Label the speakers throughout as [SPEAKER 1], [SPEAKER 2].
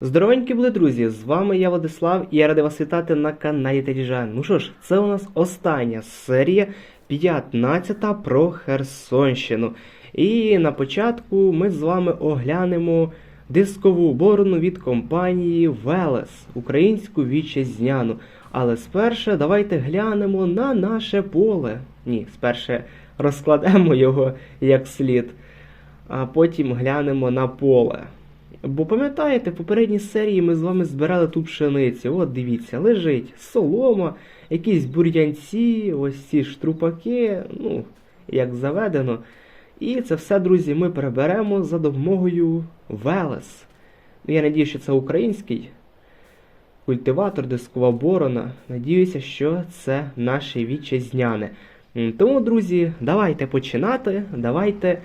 [SPEAKER 1] Здоровенькі були, друзі! З вами я Владислав і я радий вас вітати на каналі Теріжан. Ну що ж, це у нас остання серія 15 про Херсонщину. І на початку ми з вами оглянемо дискову борону від компанії Велес, українську вітчизняну. Але спершу давайте глянемо на наше поле. Ні, спершу розкладемо його як слід, а потім глянемо на поле. Бо пам'ятаєте, в попередній серії ми з вами збирали тут пшеницю. От дивіться, лежить солома, якісь бур'янці, ось ці штрупаки, ну, як заведено. І це все, друзі, ми приберемо за допомогою Велес. Ну, я надію, що це український культиватор, дискова борона. Надіюся, що це наше вітчизняне. Тому, друзі, давайте починати, давайте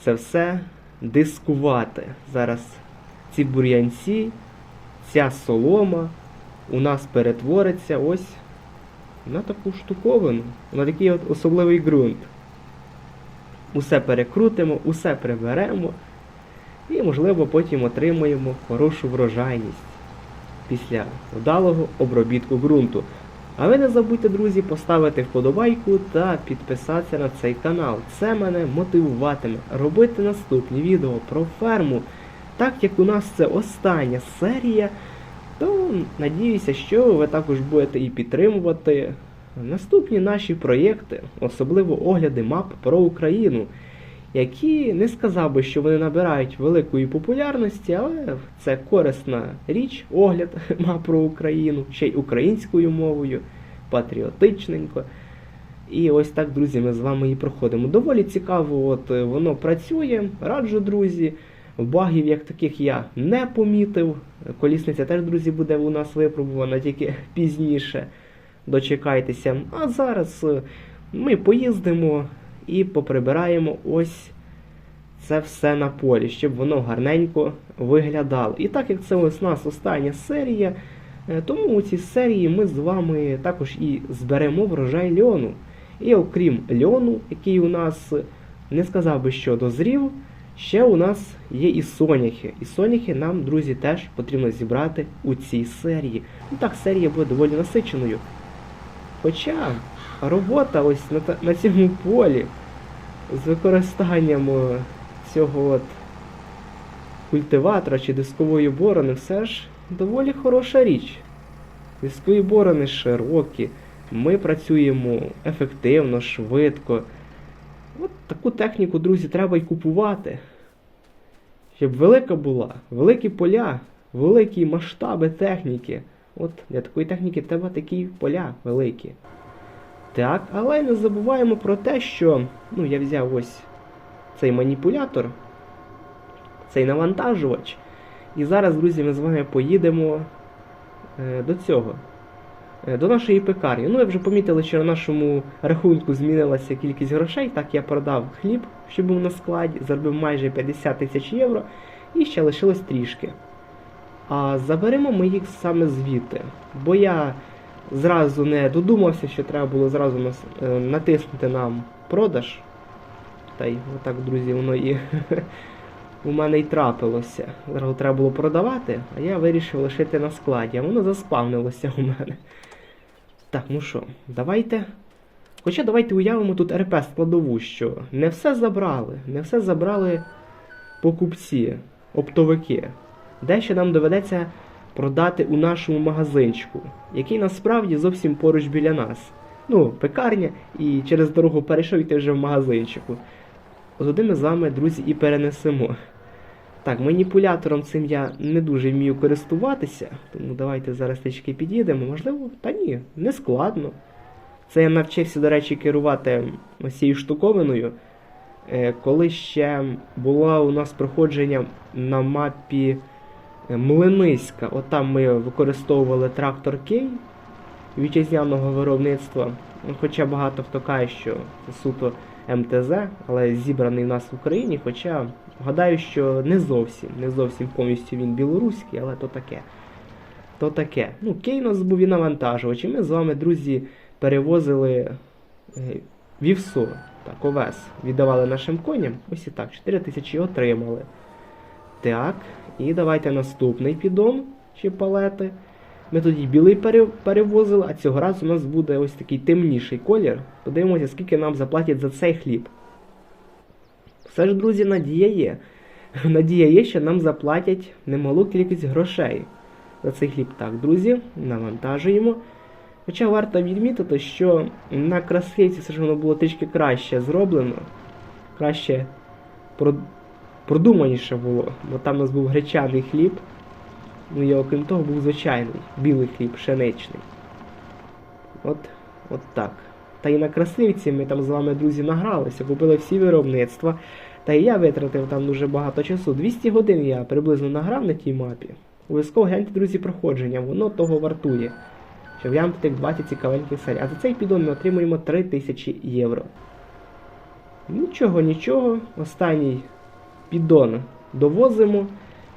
[SPEAKER 1] це все дискувати. Зараз ці бур'янці, ця солома у нас перетвориться ось на таку штуковину, на такий от особливий ґрунт. Усе перекрутимо, усе приберемо і, можливо, потім отримаємо хорошу врожайність після вдалого обробітку ґрунту. А ви не забудьте, друзі, поставити вподобайку та підписатися на цей канал. Це мене мотивуватиме робити наступні відео про ферму. Так як у нас це остання серія, то надіюся, що ви також будете і підтримувати наступні наші проєкти, особливо огляди мап про Україну, які не сказав би, що вони набирають великої популярності, але це корисна річ, огляд мап про Україну, ще й українською мовою, патріотичненько. І ось так, друзі, ми з вами і проходимо. Доволі цікаво, от воно працює. Раджу, друзі. Багів як таких я не помітив. Колісниця теж, друзі, буде у нас випробувана тільки пізніше. Дочекайтеся. А зараз е, ми поїздимо і поприбираємо ось це все на полі, щоб воно гарненько виглядало. І так як це ось у нас остання серія, е, тому у цій серії ми з вами також і зберемо врожай льону. І окрім льону, який у нас не сказав би, що дозрів. Ще у нас є і соняхи. І соняхи нам, друзі, теж потрібно зібрати у цій серії. Ну так, серія буде доволі насиченою. Хоча робота ось на, на цьому полі з використанням е, цього от культиватора чи дискової борони все ж доволі хороша річ. Дискові борони широкі, ми працюємо ефективно, швидко. От таку техніку, друзі, треба й купувати. Щоб велика була, великі поля, великі масштаби техніки. От для такої техніки треба такі поля великі. Так, але не забуваємо про те, що ну, я взяв ось цей маніпулятор, цей навантажувач. І зараз, друзі, ми з вами поїдемо е, до цього. Е, До нашої пекарні. Ну, ви вже помітили, що на нашому рахунку змінилася кількість грошей. Так я продав хліб, що був на складі, заробив майже 50 тисяч євро, і ще лишилось трішки. А заберемо ми їх саме звідти. Бо я зразу не додумався, що треба було зразу е, натиснути нам продаж. Та й отак, друзі, воно і у мене й трапилося. Зразу треба було продавати, а я вирішив лишити на складі, а воно заспавнилося у мене. Так, ну що, давайте. Хоча давайте уявимо тут РП складову, що не все забрали, не все забрали покупці, оптовики. Дещо нам доведеться продати у нашому магазинчику, який насправді зовсім поруч біля нас. Ну, пекарня, і через дорогу перейшов і ти вже в магазинчику. От ми з вами, друзі, і перенесемо. Так, маніпулятором цим я не дуже вмію користуватися, тому давайте зараз трішки під'їдемо. Можливо, та ні, не складно. Це я навчився, до речі, керувати ось цією штуковиною. Е, Коли ще було у нас проходження на мапі е, Млиниська, от там ми використовували трактор Кей вітчизняного виробництва. Хоча багато хто каже, що це суто МТЗ, але зібраний в нас в Україні. Хоча гадаю, що не зовсім, не зовсім повністю він білоруський, але то таке. То таке. Ну, Кей у нас був і навантажувач, і ми з вами, друзі, перевозили е, вівсо, так, овес, віддавали нашим коням. Ось і так, 4 тисячі отримали. Так, і давайте наступний піддон чи палети. Ми тоді білий перевозили, а цього разу у нас буде ось такий темніший колір. Подивимося, скільки нам заплатять за цей хліб. Все ж, друзі, надія є. Надія є, що нам заплатять немалу кількість грошей за цей хліб. Так, друзі, навантажуємо. Хоча варто відмітити, що на красивці все ж воно було трішки краще зроблено, краще продуманіше було, бо там у нас був гречаний хліб. Ну і окрім того був звичайний білий хліб, пшеничний. От, от так. Та і на красивці ми там з вами, друзі, награлися, купили всі виробництва. Та і я витратив там дуже багато часу. 200 годин я приблизно награв на тій мапі. Обов'язково гляньте, друзі, проходження, воно того вартує. Щоб глянути тих 20 цікавеньких серій. А за цей підон ми отримуємо 3000 євро. Нічого, нічого. Останній піддон довозимо,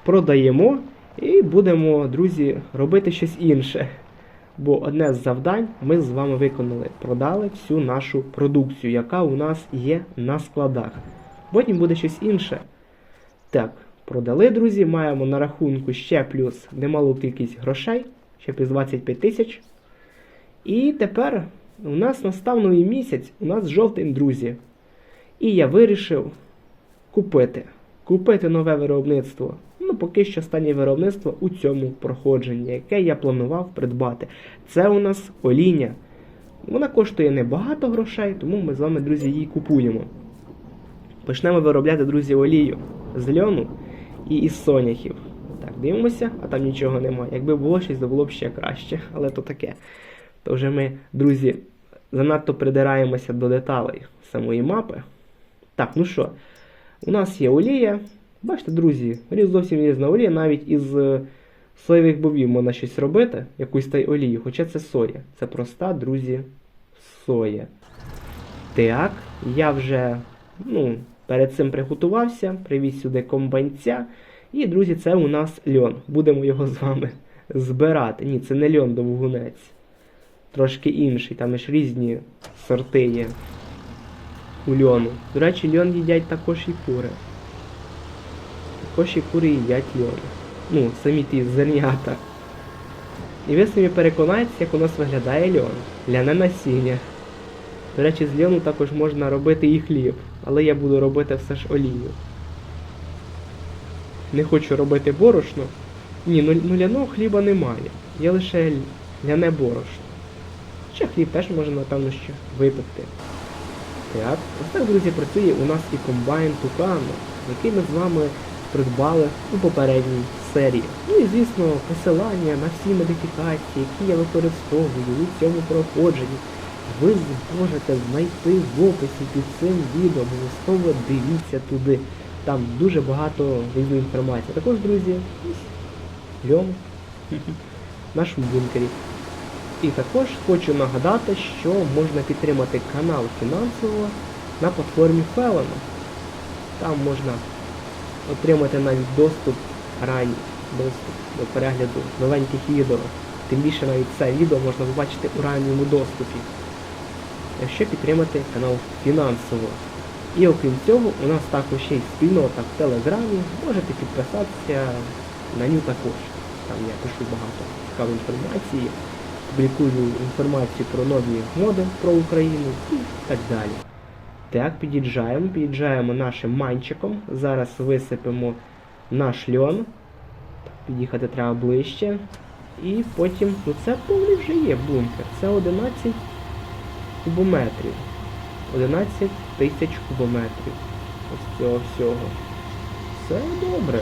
[SPEAKER 1] продаємо і будемо, друзі, робити щось інше. Бо одне з завдань ми з вами виконали. Продали всю нашу продукцію, яка у нас є на складах. Потім буде щось інше. Так, продали, друзі, маємо на рахунку ще плюс немалу кількість грошей, ще плюс 25 тисяч. І тепер у нас настав новий місяць, у нас жовтень, друзі. І я вирішив купити. Купити нове виробництво. Ну, поки що останнє виробництво у цьому проходженні, яке я планував придбати. Це у нас олійня. Вона коштує небагато грошей, тому ми з вами, друзі, її купуємо. Почнемо виробляти, друзі, олію з льону і із соняхів. Так, дивимося, а там нічого немає. Якби було щось, то було б ще краще, але то таке. То вже ми, друзі, занадто придираємося до деталей самої мапи. Так, ну що, у нас є олія. Бачите, друзі, різ зовсім різна олія, навіть із е, соєвих бобів можна щось робити, якусь та й олію, хоча це соя. Це проста, друзі, соя. Так, я вже ну, перед цим приготувався, привіз сюди комбайнця. І, друзі, це у нас льон. Будемо його з вами збирати. Ні, це не льон довгунець. Трошки інший, там ж різні сорти є у льону. До речі, льон їдять також і кури. Також і кури їдять льон. Ну, самі ті зернята. І ви самі переконаєтеся, як у нас виглядає льон. Ляне насіння. До речі, з льону також можна робити і хліб, але я буду робити все ж олію. Не хочу робити борошно. Ні, ну, ну ляного хліба немає. Є лише ляне борошно. Ще хліб теж можна, напевно, ще випекти. Так, ось так, друзі, працює у нас і комбайн Тукано, який ми з вами придбали у попередній серії. Ну і звісно, посилання на всі модифікації, які я використовую у цьому проходженні, ви зможете знайти в описі під цим відео. Обов'язково дивіться туди. Там дуже багато різної інформації. Також, друзі, ось в нашому бункері. І також хочу нагадати, що можна підтримати канал фінансово на платформі Felon. Там можна отримати навіть доступ ранній, доступ до перегляду новеньких відео. Тим більше навіть це відео можна побачити у ранньому доступі. Якщо підтримати канал фінансово. І окрім цього, у нас також є спільнота в Телеграмі. Можете підписатися на ню також. Там я пишу багато цікавої інформації публікую інформацію про нові моди про Україну і так далі. Так, під'їжджаємо, під'їжджаємо нашим манчиком. Зараз висипемо наш льон. Під'їхати треба ближче. І потім, ну це повний вже є бункер. Це 11 кубометрів. 11 тисяч кубометрів. Ось цього всього. Все добре.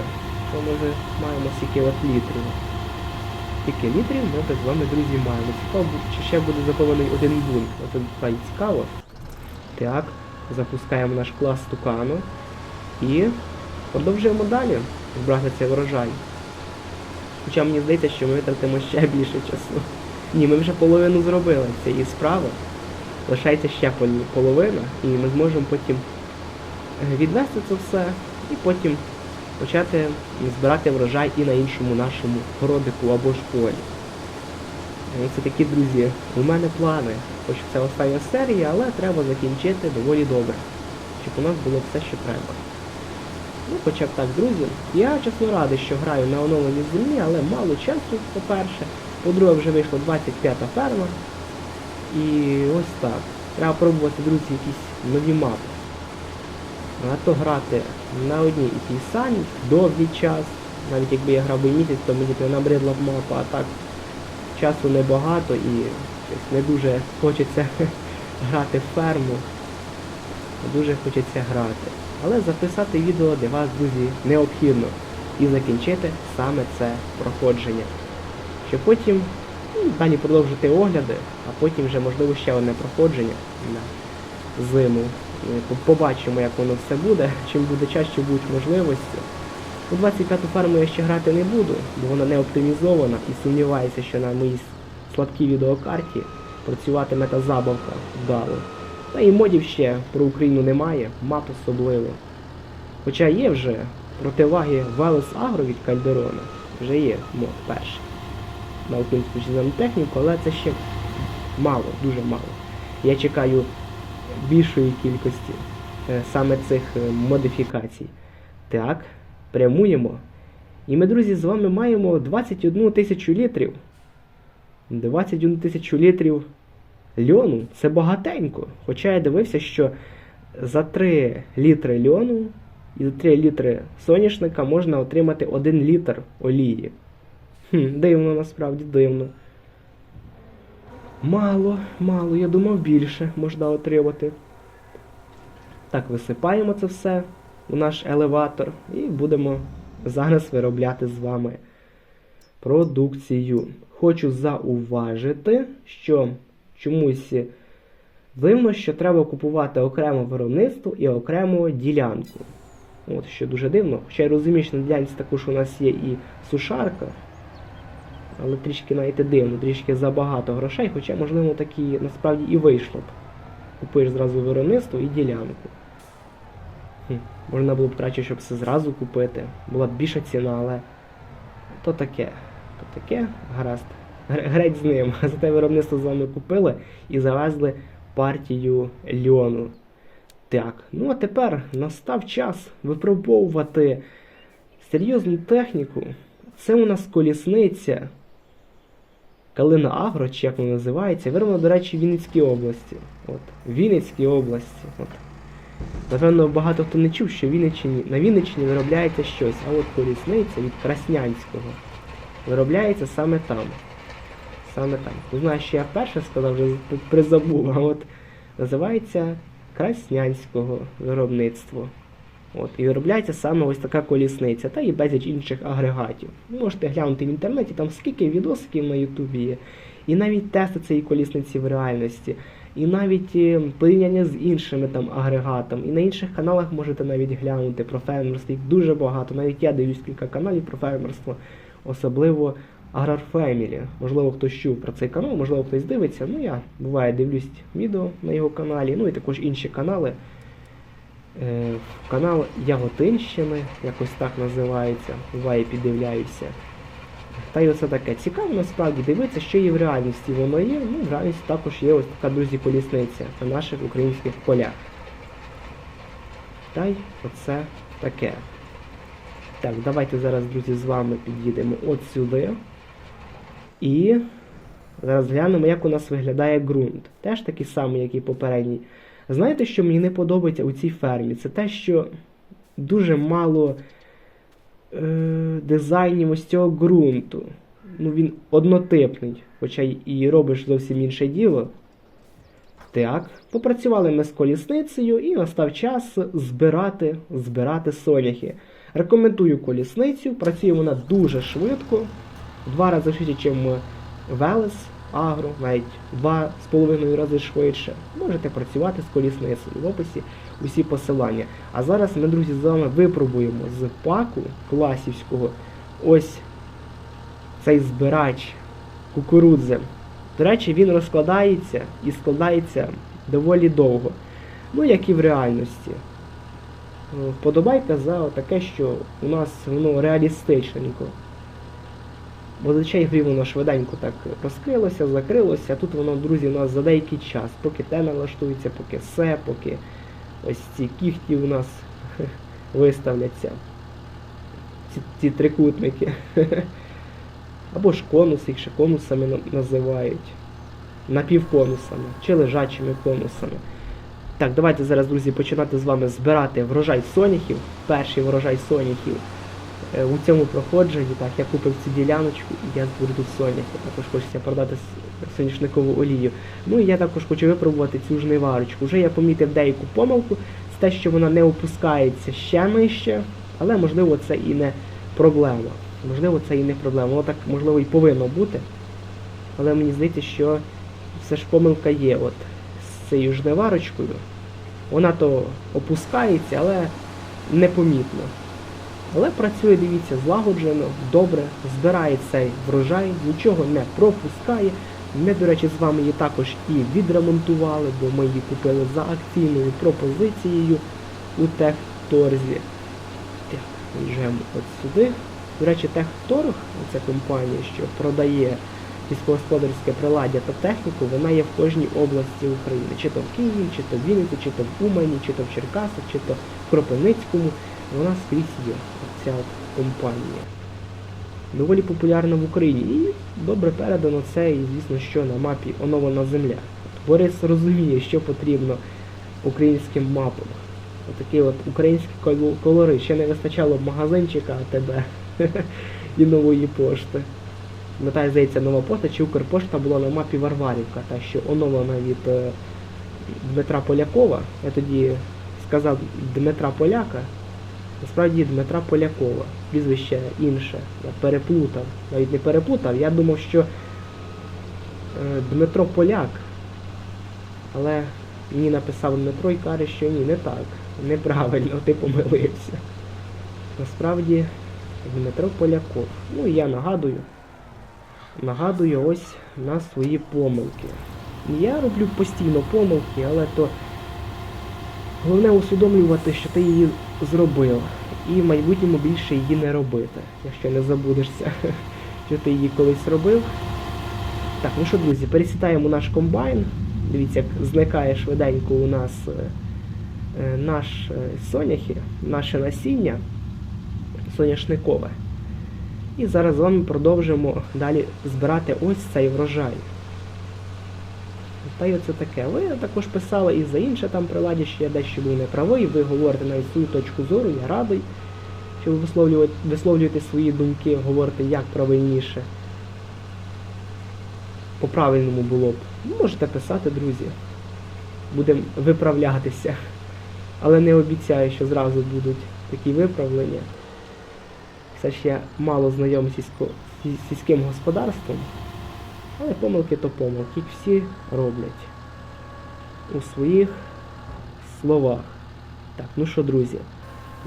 [SPEAKER 1] Що ми вже маємо стільки от літрів. Скільки літрів ми з вами, друзі, маємо. Цікаво, чи ще буде заповнений один бункер. Це хай цікаво. Так, запускаємо наш клас Тукану. І продовжуємо далі збирати цей врожай. Хоча мені здається, що ми витратимо ще більше часу. Ні, ми вже половину зробили цієї справи. Лишається ще половина, і ми зможемо потім е, відвести це все і потім почати збирати врожай і на іншому нашому городику або ж полі. Це такі, друзі, у мене плани. Хоч це остання серія, але треба закінчити доволі добре. Щоб у нас було все, що треба. Ну, хоча б так, друзі. Я чесно радий, що граю на оновленій землі, але мало часу, по-перше. По-друге, вже вийшла 25-та ферма. І ось так. Треба пробувати, друзі, якісь нові мапи. А то грати на одній і тій самій довгий час. Навіть якби я грав би місяць, то мені б не набридла б мапа, а так часу небагато і не дуже хочеться грати в ферму. Не дуже хочеться грати. Але записати відео для вас, друзі, необхідно. І закінчити саме це проходження. Щоб потім ну, далі продовжити огляди, а потім вже можливо ще одне проходження на зиму. Побачимо, як воно все буде. Чим буде чаще будуть можливості. У 25-ту ферму я ще грати не буду, бо вона не оптимізована і сумніваюся, що на моїй слабкій відеокарті працюватиме та забавка вдало. Та і модів ще про Україну немає, мап особливо. Хоча є вже противаги Велес Агро від Кальдерона, вже є мод перший. На українську чиземну техніку, але це ще мало, дуже мало. Я чекаю більшої кількості е, саме цих е, модифікацій. Так, прямуємо. І ми, друзі, з вами маємо 21 тисячу літрів. 21 тисячу літрів льону це багатенько. Хоча я дивився, що за 3 літри льону і за 3 літри соняшника можна отримати 1 літр олії. Хм, дивно, насправді дивно. Мало, мало, я думав більше можна отримати. Так, висипаємо це все у наш елеватор і будемо зараз виробляти з вами продукцію. Хочу зауважити, що чомусь дивно, що треба купувати окремо виробництво і окрему ділянку. От що дуже дивно. Хоча я розумію, що на ділянці також у нас є і сушарка. Але трішки навіть дивно, трішки забагато грошей, хоча, можливо, такі насправді і вийшло б. Купуєш зразу виробництво і ділянку. Хм, Можна було б краще, щоб все зразу купити. Була б більша ціна, але то таке. Таке, гаразд. Греть з ним. Зате виробництво з вами купили і завезли партію льону. Так, ну а тепер настав час випробовувати серйозну техніку. Це у нас колісниця. Калина Агро, чи як вона називається, вироблена, до речі, в Вінницькій області. От, Вінницькій області. От. Напевно, багато хто не чув, що Вінниччині, на Вінниччині виробляється щось, а от колісниця від Краснянського виробляється саме там. Саме там. Не знаю, що я перше сказав, вже призабув, а от називається Краснянського виробництво. От, і виробляється саме ось така колісниця, та і безліч інших агрегатів. Можете глянути в інтернеті, там скільки відосиків на Ютубі є. І навіть тести цієї колісниці в реальності, і навіть е, порівняння з іншими там агрегатами. І на інших каналах можете навіть глянути про фермерство. Їх дуже багато. Навіть я дивлюсь кілька каналів про фермерство, особливо Аграр Family. Можливо, хтось чув про цей канал, можливо, хтось дивиться. Ну я буває дивлюсь відео на його каналі, ну і також інші канали. Е, Канал Яготинщини, якось так називається, буває піддивляюся. Та й оце таке. Цікаво насправді дивитися, що і в реальності воно є. Ну, в реальності також є ось така, друзі, колісниця на наших українських полях. Та й оце таке. Так, давайте зараз, друзі, з вами під'їдемо от сюди. І зараз глянемо, як у нас виглядає ґрунт. Теж такий самий, як і попередній. Знаєте, що мені не подобається у цій фермі? Це те, що дуже мало е, дизайнів ось цього ґрунту. Ну, він однотипний, хоча і робиш зовсім інше діло. Так, попрацювали ми з колісницею і настав час збирати, збирати соняхи. Рекомендую колісницю, працює вона дуже швидко, два рази швидше, ніж Велес, Агро, навіть два з половиною рази швидше. Можете працювати з колісницею в описі усі посилання. А зараз ми, друзі, з вами випробуємо з паку класівського ось цей збирач кукурудзи. До речі, він розкладається і складається доволі довго. Ну, як і в реальності. Вподобайка за таке, що у нас воно реалістичненько. Бо зазвичай грі воно швиденько так розкрилося, закрилося, тут воно, друзі, у нас за деякий час, поки те налаштується, поки все, поки ось ці кіхті у нас виставляться. Ці, ці трикутники. Або ж конуси, їх ще конусами називають. Напівконусами чи лежачими конусами. Так, давайте зараз, друзі, починати з вами збирати врожай соняхів. Перший врожай соняхів. Е, У цьому проходженні, так, я купив цю діляночку і я зберу тут соняхи. Також хочеться продати соняшникову олію. Ну і я також хочу випробувати цю жниварочку. Вже я помітив деяку помилку, це те, що вона не опускається ще нижче, але можливо це і не проблема. Можливо, це і не проблема. Воно так можливо і повинно бути. Але мені здається, що все ж помилка є от з цією жниварочкою. Вона то опускається, але непомітно. Але працює, дивіться, злагоджено, добре, збирає цей врожай, нічого не пропускає. Ми, до речі, з вами її також і відремонтували, бо ми її купили за акційною пропозицією у Техторзі. Так, їжджаємо от сюди. До речі, Техторг, це компанія, що продає сільськогосподарське приладдя та техніку, вона є в кожній області України. Чи то в Києві, чи то в Вінниці, чи то в Умані, чи то в Черкасах, чи то в Кропивницькому. Вона скрізь є, ця компанія. Доволі популярна в Україні. І добре передано це, і звісно, що на мапі оновлена земля. Борис розуміє, що потрібно українським мапам. Отакі от українські коло- кольори. Ще не вистачало магазинчика АТБ і нової пошти. Пам'ятаю, здається, нова пошта чи Укрпошта була на мапі Варварівка, та що оновлена від е, Дмитра Полякова. Я тоді сказав Дмитра Поляка, насправді Дмитра Полякова. Прізвище інше. Я переплутав. Навіть не переплутав, я думав, що е, Дмитро Поляк. Але мені написав Дмитро і каже, що ні, не так. Неправильно, ти помилився. Насправді Дмитро Поляков. Ну і я нагадую. Нагадую ось на свої помилки. Я роблю постійно помилки, але то головне усвідомлювати, що ти її зробив. І в майбутньому більше її не робити, якщо не забудешся, що ти її колись робив. Так, ну що, друзі, пересідаємо наш комбайн. Дивіться, як зникає швиденько у нас е, е, наш е, соняхи, наше насіння соняшникове. І зараз з вами продовжимо далі збирати ось цей врожай. Та й оце таке. Ви також писали і за інше там приладі, що я дещо був неправий, ви говорите навіть свою точку зору, я радий, що ви висловлюєте, висловлюєте свої думки, говорите як правильніше. По-правильному було б. Ну, Можете писати, друзі. Будемо виправлятися. Але не обіцяю, що зразу будуть такі виправлення. Ж я мало знайомий сільсько, сільським господарством, але помилки то помилки, їх всі роблять у своїх словах. Так, ну що, друзі,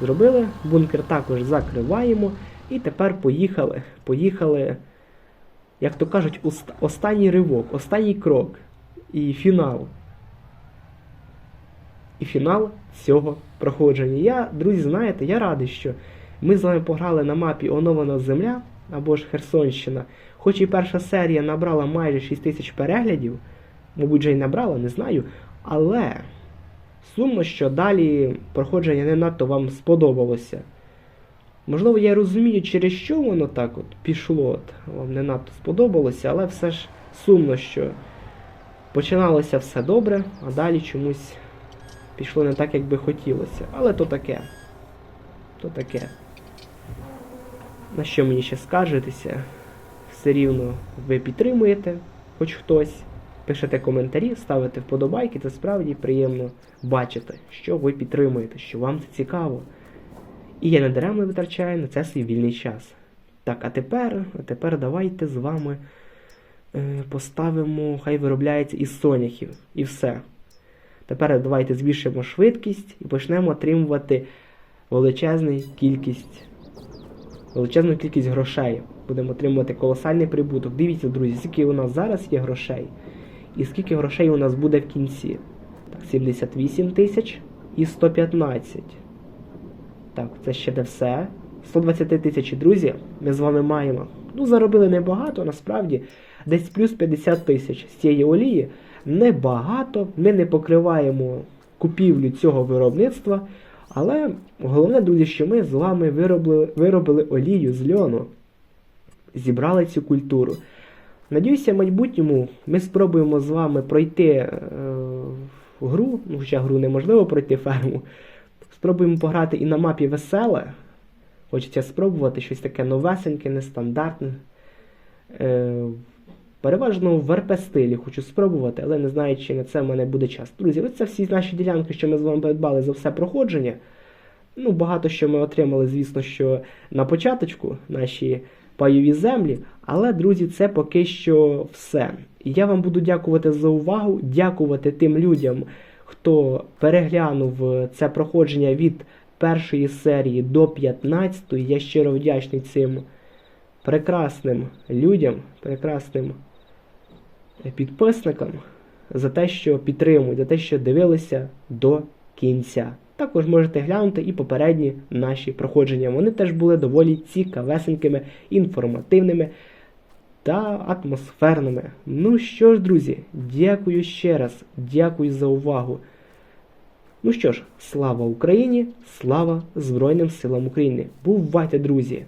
[SPEAKER 1] зробили, бункер також закриваємо. І тепер поїхали. Поїхали, як то кажуть, ост- останній ривок, останній крок і фінал. І фінал цього проходження. Я, друзі, знаєте, я радий, що ми з вами пограли на мапі Оновлена Земля або ж Херсонщина. Хоч і перша серія набрала майже 6 тисяч переглядів, мабуть, вже й набрала, не знаю. Але сумно, що далі проходження не надто вам сподобалося. Можливо, я розумію, через що воно так от пішло, от, вам не надто сподобалося, але все ж сумно, що починалося все добре, а далі чомусь пішло не так, як би хотілося. Але то таке. То таке. На що мені ще скаржитися? Все рівно ви підтримуєте, хоч хтось. Пишете коментарі, ставите вподобайки, це справді приємно бачити, що ви підтримуєте, що вам це цікаво. І я не даремно витрачаю на це свій вільний час. Так, а тепер, а тепер давайте з вами е, поставимо, хай виробляється із соняхів. І все. Тепер давайте збільшимо швидкість і почнемо отримувати величезну кількість, величезну кількість грошей. Будемо отримувати колосальний прибуток. Дивіться, друзі, скільки у нас зараз є грошей, і скільки грошей у нас буде в кінці. Так, 78 тисяч і 115. Так, це ще не все. 120 тисяч, друзі, ми з вами маємо. Ну, заробили небагато, насправді, десь плюс 50 тисяч з цієї олії. Небагато. Ми не покриваємо купівлю цього виробництва, Але головне, друзі, що ми з вами виробили, виробили олію з льону, зібрали цю культуру. Надіюся, в майбутньому ми спробуємо з вами пройти е, гру, ну, хоча гру неможливо пройти ферму. Спробуємо пограти і на мапі веселе. Хочеться спробувати щось таке новесеньке, нестандартне. Е, переважно в РП стилі хочу спробувати, але не знаю, чи на це в мене буде час. Друзі, ось це всі наші ділянки, що ми з вами придбали за все проходження. Ну, багато що ми отримали, звісно, що на початочку наші пайові землі. Але, друзі, це поки що все. Я вам буду дякувати за увагу, дякувати тим людям, хто переглянув це проходження від першої серії до 15. Я щиро вдячний цим прекрасним людям, прекрасним підписникам за те, що підтримують, за те, що дивилися до кінця. Також можете глянути і попередні наші проходження. Вони теж були доволі цікавесенькими, інформативними та атмосферними. Ну що ж, друзі, дякую ще раз, дякую за увагу. Ну що ж, слава Україні, слава Збройним силам України. Бувайте, друзі!